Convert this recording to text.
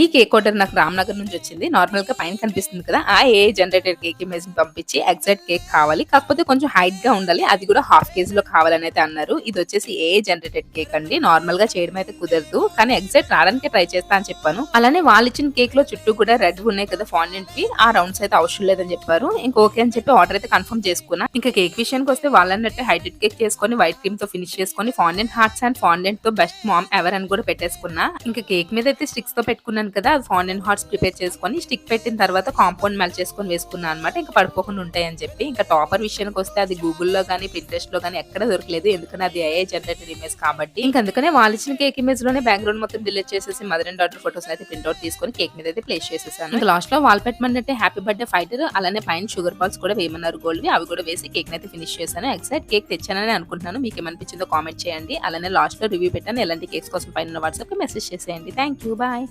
ఈ cake order నాకు రామ్నగర్ నుంచి వచ్చింది. నార్మల్గా పైన కనిపిస్తుంది కదా ఆ ఏ జనరేటెడ్ కేక్ ఇమేజ్ పంపించి ఎగ్జాక్ట్ కేక్ కావాలి. కాకపోతే కొంచెం హైట్గా ఉండాలి. అది కూడా హాఫ్ కేజీ లో కావాలని అయితే అన్నారు. ఇది వచ్చేసి ఏ జనరేటెడ్ కేక్ అండి. నార్మల్గా చేయడం అయితే కుదరదు. కానీ ఎగ్జాక్ట్ రావడానికి ట్రై చేస్తా అని చెప్పాను. అలానే వాళ్ళు ఇచ్చిన కేక్లో చుట్టూ కూడా రెడ్ ఉన్నాయి కదా ఫాండెంట్కి. ఆ రౌండ్స్ అయితే అవసరం లేదని చెప్పారు. ఇంకా ఓకే అని చెప్పి ఆర్డర్ అయితే కన్ఫర్మ్ చేసుకున్నా. ఇంకా కేక్ విషయానికి వస్తే వాళ్ళన్నట్టు హైటెడ్ కేక్ చేసుకొని వైట్ క్రీమ్తో ఫినిష్ చేసుకొని ఫాండెంట్ హార్ట్స్ అండ్ ఫాండెంట్తో బెస్ట్ మామ్ ఎవర్ అని కూడా పెట్టేసుకున్నా. ఇంకా కేక్ మీద అయితే స్టిక్స్తో పెట్టుకున్నాను కదా అది ఫాండెంట్ హార్ట్స్ ప్రిపేర్ చేసుకొని స్టిక్ పెట్టిన తర్వాత కాంపౌండ్ మెల్ చేసుకొని వేసుకున్నాను అనమాట ఇంకా పడిపోకుండా ఉంటాయని చెప్పి. ఇంకా టాపర్ విషయానికి వస్తే అది గూగుల్లో కానీ పింట్రెస్ట్లో కానీ ఎక్కడ దొరకలేదు. ఎందుకంటే అది ఐఏ జనరేటెడ్ ఇమేజ్ కాబట్టి. ఇంకా అందుకనే వాళ్ళు ఇచ్చిన కేక్ ఇమేజ్లోనే బ్యాక్గ్రౌండ్ మొత్తం డిలీట్ చేసేసి మదర్ అండ్ డాటర్ ఫోటోస్ అయితే ప్రింట్అవుట్ తీసుకొని కేక్ మీద అయితే ప్లేస్ చేసేసాను. ఇంకా లాస్ట్లో వాల్ పెట్టమంటే హ్యాపీ బర్త్డే ఫైటర్ అలానే పైన షుగర్ బాల్స్ కూడా వేయమన్నారు గోల్డ్ అవి కూడా వేసి కేక్ అయితే ఫినిష్ చేశాను. ఎగ్జాక్ట్ కేక్ తెచ్చానని అనుకుంటున్నాను. మీకు ఏమనిపించిందో కామెంట్ చేయండి. అలానే లాస్ట్లో రివ్యూ పెట్టాను. ఎలాంటి కేక్స్ కోసం పైన వాట్సాప్ మెసేజ్ చేసేయండి. Thank you bye